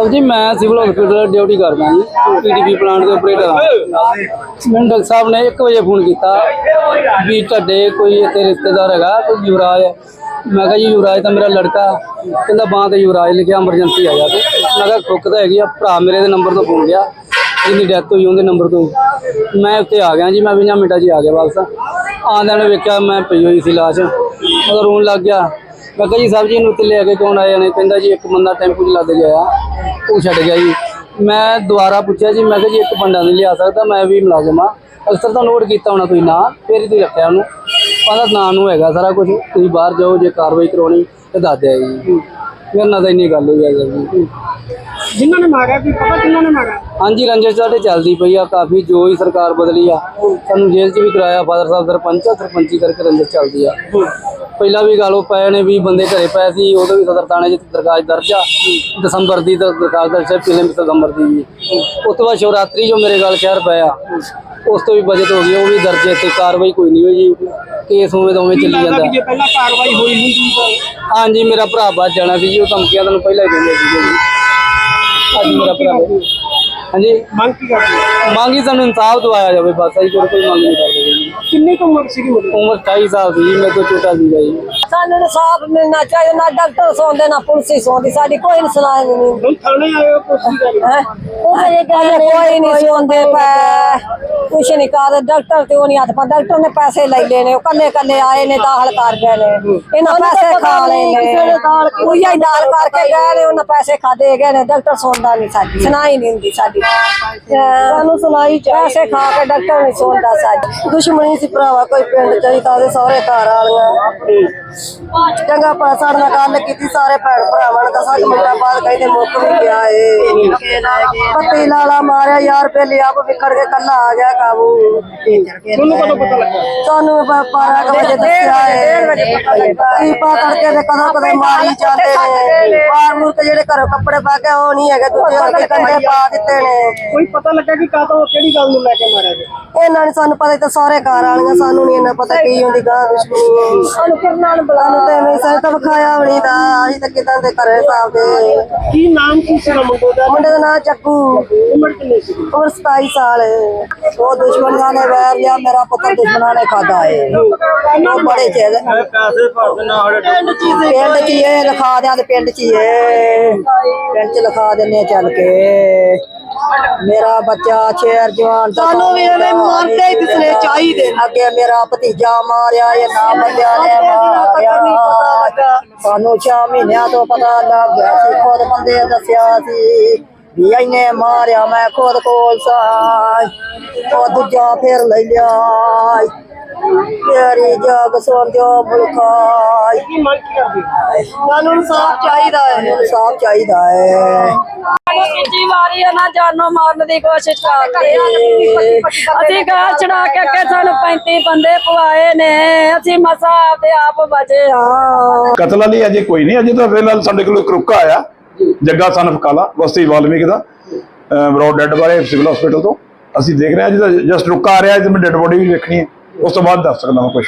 Sir ਜੀ, ਮੈਂ civil hospital duty ਕਰਦਾ ਜੀ। ਪੀਡੀਪੀ ਪਲਾਂਟ ਦੇ ਆਪਰੇਟਰ ਹਾਂ। ਮੈਨੂੰ ਡਾਕਟਰ ਸਾਹਿਬ ਨੇ 1 ਵਜੇ ਫੋਨ ਕੀਤਾ ਵੀ ਤੁਹਾਡੇ ਕੋਈ ਇੱਥੇ ਰਿਸ਼ਤੇਦਾਰ ਹੈਗਾ, ਕੋਈ ਯੁਵਰਾਜ ਹੈ। ਮੈਂ ਕਿਹਾ ਜੀ, ਯੁਵਰਾਜ ਤਾਂ ਮੇਰਾ ਲੜਕਾ। ਕਹਿੰਦਾ, ਬਾਂਹ ਤੇ ਯੁਵਰਾਜ ਲਿਖਿਆ ਐਮਰਜੈਂਸੀ ਆ ਜਾ ਤੇ ਮੈਂ ਕਿਹਾ ਖੁੱਕ ਤਾਂ ਹੈਗੀ ਆ, ਭਰਾ ਮੇਰੇ ਦੇ ਨੰਬਰ ਤੋਂ ਫੋਨ ਗਿਆ। ਜਿਹਦੀ ਡੈਥ ਹੋਈ ਉਹਦੇ ਨੰਬਰ ਤੋਂ। ਮੈਂ ਉੱਥੇ ਆ ਗਿਆ ਜੀ, ਮੈਂ 20 ਮਿੰਟਾਂ 'ਚ ਹੀ ਆ ਗਿਆ ਵਾਪਸ। ਆਉਂਦਿਆਂ ਨੇ ਵੇਖਿਆ, ਮੈਂ ਪਈ ਹੋਈ ਸੀ ਲਾਸ਼। ਮੈਂ ਰੋਣ ਲੱਗ ਗਿਆ। ਕਿਹਾ ਜੀ ਸਾਹਿਬ ਜੀ ਨੂੰ ਉੱਥੇ ਲੈ ਕੇ ਕੌਣ ਆਏ ਨੇ? ਕਹਿੰਦਾ ਜੀ ਇੱਕ ਬੰਦਾ ਟੈਂਪੂ 'ਚ ਲੱਦ ਗਿਆ ਉਹ ਛੱਡ ਗਿਆ ਜੀ। ਮੈਂ ਦੁਬਾਰਾ ਪੁੱਛਿਆ ਜੀ ਮੈਂ ਕਿਹਾ ਜੀ ਇੱਕ ਬੰਦਾ ਨਹੀਂ ਲਿਆ ਸਕਦਾ ਮੈਂ ਵੀ ਮੁਲਾਜ਼ਮ ਆ ਅਕਸਰ ਤਾਂ ਨੋਟ ਕੀਤਾ ਹੋਣਾ ਤੁਸੀਂ ਨਾਂ ਫਿਰ ਹੀ ਤੁਸੀਂ ਰੱਖਿਆ ਉਹਨੂੰ। ਉਹਦਾ ਨਾਂ ਨੂੰ ਹੈਗਾ ਸਾਰਾ ਕੁਝ ਤੁਸੀਂ ਬਾਹਰ ਜਾਓ ਜੇ ਕਾਰਵਾਈ ਕਰਾਉਣੀ ਤੇ ਦੱਸ ਦਿਆ ਜੀ। ਮੇਰੇ ਨਾਲ ਤਾਂ ਇੰਨੀ ਗੱਲ ਹੋਈ ਹੈ ਜੀ। ਜਿਨ੍ਹਾਂ ਨੇ ਮਾਰਿਆ ਵੀ ਪਤਾ ਕਿੰਨਾਂ ਨੇ ਮਾਰਿਆ? ਹਾਂਜੀ ਰੰਜਿਸ਼ ਸਾਡੇ ਚੱਲਦੀ ਪਈ ਆ ਕਾਫੀ ਜੋ ਹੀ ਸਰਕਾਰ ਬਦਲੀ ਆ ਸਾਨੂੰ ਜੇਲ੍ਹ 'ਚ ਵੀ ਕਰਾਇਆ ਫਾਦਰ ਸਾਹਿਬ ਸਰਪੰਚ ਸਰਪੰਚੀ ਕਰਕੇ ਰੰਜਿਸ਼ ਚੱਲਦੀ ਆ। ਪਹਿਲਾਂ ਵੀ ਗਾਲੋ ਪਏ ਨੇ ਵੀ ਬੰਦੇ ਘਰੇ ਪਏ ਸੀ ਉਦੋਂ ਵੀ ਸਦਰ ਥਾਣੇ 'ਚ ਦਰਖਾਸਤ ਦਰਜ ਆ ਦਸੰਬਰ ਦੀ ਤਾਂ ਦਰਖਾਸਤ ਦਰਜ ਹੈ ਪਿਛਲੇ ਦਸੰਬਰ ਦੀ ਵੀ ਉਸ ਤੋਂ ਬਾਅਦ ਸ਼ਿਵਰਾਤਰੀ ਜੋ ਮੇਰੇ ਗੱਲ ਸ਼ਹਿਰ ਪਿਆ ਉਸ ਤੋਂ ਵੀ ਬਜਟ ਹੋ ਗਈ ਉਹ ਵੀ ਦਰਜ ਹੈ ਤੇ ਕਾਰਵਾਈ ਕੋਈ ਨਹੀਂ ਹੋਈ ਜੀ। ਕੇਸ ਉਵੇਂ ਦਾ ਉਵੇਂ ਚੱਲੀ ਲੱਗਦਾ ਜਾਂਦਾ। ਪਹਿਲਾਂ ਕਾਰਵਾਈ ਹੋਈ ਹੁੰਦੀ ਤਾਂ? ਹਾਂਜੀ ਮੇਰਾ ਭਰਾ ਬਚ ਜਾਣਾ ਸੀ ਜੀ ਉਹ ਧਮਕੀਆਂ ਤੁਹਾਨੂੰ ਪਹਿਲਾਂ ਹੀ ਦਿੰਦੇ ਸੀਗੇ ਜੀ। ਅੱਜ ਮੇਰਾ ਭਰਾ ਹਾਂਜੀ ਮੰਗ ਕੀ ਕਰਦੇ ਹੋ? ਮੰਗੀ ਸਾਨੂੰ ਇਨਸਾਫ ਦਵਾਇਆ ਜਾਵੇ ਬਸ ਅਸੀਂ ਹੋਰ ਕੋਈ ਮੰਗ ਨਹੀਂ ਕਰਦੇ ਜੀ ਕਿੰਨੀ ਕੁ ਉਮਰ ਸੀਗੀ ਮੁੰਡੇ ਦੀ? ਉਮਰ 28 ਸਾਲ ਦੀ ਜੀ ਮੇਰੇ ਤੋਂ ਛੋਟਾ ਸੀਗਾ ਜੀ ਸਾਨੂੰ ਇਨਸਾਫ ਮਿਲਣਾ ਚਾਹੀਦਾ ਨਾ ਡਾਕਟਰ ਸੌਂਦੇ ਨਾ ਪੁਲਿਸ ਹੀ ਸੌਂਦੀ ਸਾਡੀ ਕੋਈ ਨਹੀਂ ਸੁਣਾਈ ਨਹੀਂ ਹੁਣ ਥਾਣੇ ਆਏ ਹੋ ਪੁੱਛੀ ਗੱਲ ਹੈ? ਕੋਈ ਨਹੀਂ ਸੌਂਦੇ ਪੈ ਕੁਛ ਨਹੀਂ ਕਰ ਡਾਕਟਰ ਤੇ ਉਹ ਨਹੀਂ ਹੱਥ ਪਾ ਡਾਕਟਰ ਨੇ ਪੈਸੇ ਲੈ ਲਏ ਨੇ ਉਹ ਕੱਲੇ ਕੱਲੇ ਆਏ ਨੇ ਦਾਖਲ ਕਰ ਗਏ ਨੇ। ਇਹਨਾਂ ਪੈਸੇ ਖਾ ਲਏ ਨੇ। ਕੋਈ ਹੀ ਦਾਲ ਕਰਕੇ ਗਏ ਨੇ ਉਹਨਾਂ ਪੈਸੇ ਖਾਦੇ ਗਏ ਨੇ ਡਾਕਟਰ ਸੌਂਦਾ ਨਹੀਂ ਸਾਡੀ ਸੁਣਾਈ ਨਹੀਂ ਹੁੰਦੀ ਸਾਡੀ। ਸਾਨੂੰ ਸੁਣਾਈ ਪੈਸੇ ਖਾ ਕੇ ਡਾਕਟਰ ਨਹੀਂ ਸੌਂਦਾ ਸਾਡੀ। ਦੁਸ਼ਮਣੀ ਸੀ ਭਰਾਵਾ ਕੋਈ ਪਿੰਡ ਚਾਹੀਦਾ ਉਹਦੇ ਸਹੁਰੇ ਘਰ ਵਾਲੀਆਂ। ਚੰਗਾ ਸਾਡੇ ਨਾਲ ਗੱਲ ਕੀਤੀ ਸਾਰੇ ਭੈਣ ਭਰਾਵਾਂ ਨੇ ਤਾਂ ਸੱਤ ਮਿੰਟਾਂ ਬਾਅਦ ਕਹਿੰਦੇ ਮੁੱਕ ਵੀ ਗਿਆ ਏ। ਪੱਤੀ ਲਾਲਾ ਮਾਰਿਆ ਯਾਰ ਪਹਿਲੇ ਆਪ ਵਿਖੜ ਕੇ ਕੱਲਾ ਆ ਗਿਆ ਕਾਬੂ। ਤੁਹਾਨੂੰ ਕਦੋਂ ਪਤਾ ਲੱਗਾ? ਸਾਨੂੰ 12 ਵਜੇ ਦੱਸਿਆ ਏ। ਕੀਪਾ ਕਰਕੇ ਤੇ ਕਦੋਂ ਕਦੇ ਮਾਰੀ ਜਾਂਦੇ ਨੇ। ਬਾਹਰ ਮੁਰ ਕੇ ਜਿਹੜੇ ਘਰੋਂ ਕੱਪੜੇ ਪਾ ਕੇ ਉਹ ਨਹੀਂ ਹੈਗੇ ਦੂਜੇ ਵਰਗੇ ਕੰਡੇ ਪਾ ਦਿੱਤੇ ਨੇ। ਕੋਈ ਪਤਾ ਲੱਗਾ ਕਿ ਕਾਹਤੋਂ ਕਿਹੜੀ ਗੱਲ ਨੂੰ ਲੈ ਕੇ ਮਾਰਿਆ ਇਹਨਾਂ ਨੇ ਸਾਨੂੰ ਪਤਾ ਤਾਂ ਸਾਰੇ ਘਰ ਵਾਲੀਆਂ ਸਾਨੂੰ ਨਹੀਂ ਇਹਨਾਂ ਪਤਾ ਕੀ ਹੁੰਦੀ ਗਾਂ ਦੁਸ਼ਮਣੀ ਸਾਨੂੰ ਕਿਰਨਾਂ ਨੂੰ ਬੁਲਾਉਣ ਤੇ ਮੈਂ ਸਾਰੇ ਤਾਂ ਵਿਖਾਇਆ ਹੋਣੀ ਦਾ ਅਸੀਂ ਤਾਂ ਕਿਦਾਂ ਦੇ ਘਰੇ ਸਾਹਿਬ ਦੇ ਕੀ ਨਾਮ ਕੀ ਸੀ ਮੁੰਡੇ ਦਾ? ਮੁੰਡੇ ਦਾ ਨਾਂ ਚੱਕੂ। ਉਮਰ ਕਿੰਨੀ ਸੀ? ਉਮਰ 27 ਸਾਲ ਹੈ। ਉਹ ਦੁਸ਼ਮਣਾਂ ਨੇ ਵੈਰ ਲਿਆ ਮੇਰਾ ਪੁੱਤਰ ਦੁਸ਼ਮਣਾਂ ਨੇ ਖਾਦਾ ਹੈ। ਉਹ ਬੜੇ ਚਿਰ ਪੈਸੇ ਭਰ ਦੇਣਾ ਸਾਡੇ ਪਿੰਡ ਚ ਹੀ ਇਹ ਲਿਖਾ ਦਿਆਂ ਤੇ ਪਿੰਡ ਚ ਹੀ ਇਹ ਪਿੰਡ ਚ ਲਿਖਾ ਦਿੰਨੇ ਆ ਚੱਲ ਕੇ। ਮੇਰਾ ਬੱਚਾ ਸ਼ੇਰ ਜਵਾਨ ਸਾਨੂੰ ਵੀ ਐਵੇਂ ਮਾਰਦੇ ਹੀ ਦਿਸਨੇ ਚਾਹੀਦੇ ਅੱਗੇ ਮੇਰਾ ਭਤੀਜਾ ਮਾਰਿਆ ਇਹ ਨਾ ਬੰਦਿਆਂ ਨੇ ਮਾਰਿਆ। ਸਾਨੂੰ 6 ਮਹੀਨਿਆਂ ਤੋਂ ਪਤਾ ਲੱਗ ਗਿਆ ਸੀ ਖੁਦ ਬੰਦੇ ਦੱਸਿਆ ਸੀ ਵੀ ਇਹਨੇ ਮਾਰਿਆ ਮੈਂ ਖੁਦ ਕੋਲ ਸਾਂ। ਉਹ ਦੂਜਾ ਫੇਰ ਲੈ ਲਿਆ। ਤੇਰੀ ਜਗ ਸੁਣ ਜੋ ਮੁਲਕਾ। ਕੀ ਮੰਗ ਕੀ ਕਰਦੇ? ਸਾਨੂੰ ਇਨਸਾਫ ਚਾਹੀਦਾ ਹੈ। ਇਨਸਾਫ ਚਾਹੀਦਾ ਹੈ। ਤੀਜੀ ਵਾਰੀ ਇਹਨਾਂ ਜਾਨੋਂ ਮਾਰਨ ਦੀ ਕੋਸ਼ਿਸ਼ ਕਰਦੇ। ਅਸੀਂ ਗਾਲ ਚੜਾ ਕੇ ਅੱਗੇ ਸਾਨੂੰ 35 ਬੰਦੇ ਪਵਾਏ ਨੇ। ਅਸੀਂ ਮਸਾ ਆਪਦੇ ਆਪ ਬਚੇ ਹਾਂ। ਕਤਲ ਵਾਲੀ ਅਜੇ ਕੋਈ ਨਹੀਂ। ਅਜੇ ਤਾਂ ਫਿਲਹਾਲ ਸਾਡੇ ਕੋਲ ਇੱਕ ਰੁਕਾ ਆਇਆ। ਜੱਗਾ ਸਨ ਕਾਲਾ ਬਸਤੀ ਵਾਲਮੀਕ ਦਾ। ਬਰੋਡ ਡੈਡ ਬਾਰੇ ਸਿਵਲ ਹਸਪੀਟਲ ਤੋਂ। ਅਸੀਂ ਦੇਖ ਰਹੇ ਹਾਂ ਜਿਹਦਾ ਜਸਟ ਰੁਕਾ ਆ ਰਿਹਾ। ਜਿਹਦੇ ਮੈਂ ਡੈਡ ਬੋਡੀ ਵੀ ਵੇਖਣੀ ਹੈ। ਉਸ ਤੋਂ ਬਾਅਦ ਦੱਸ ਸਕਦਾ ਹਾਂ ਕੁਝ